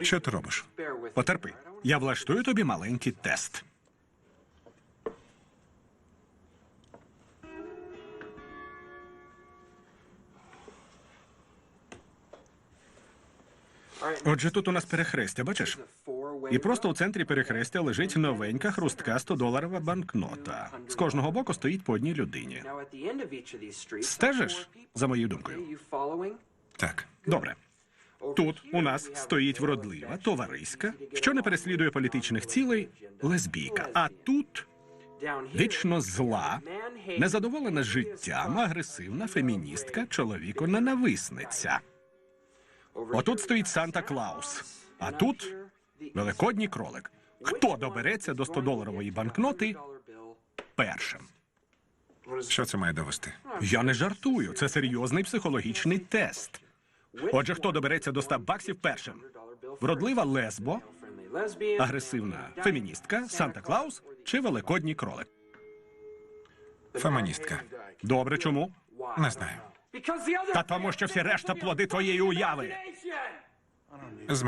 Що ти робиш? Потерпи. Я влаштую тобі маленький тест. Отже, тут у нас перехрестя, бачиш? І просто у центрі перехрестя лежить новенька хрустка 100-доларова банкнота. З кожного боку стоїть по одній людині. Стежиш за моєю думкою? Так. Добре. Тут у нас стоїть вродлива, товариська, що не переслідує політичних цілей, лесбійка. А тут вічно зла, незадоволена життям, агресивна феміністка, чоловіку ненависниця. Отут стоїть Санта Клаус, а тут великодній кролик. Хто добереться до 100-доларової банкноти першим? Що це має довести? Я не жартую. Це серйозний психологічний тест. Отже, хто добереться до 100 баксів першим? Вродлива лесбо, агресивна феміністка, Санта Клаус чи великодній кролик? Феміністка. Добре, чому? Не знаю. Та тому, що всі решта плоди твоєї уяви. З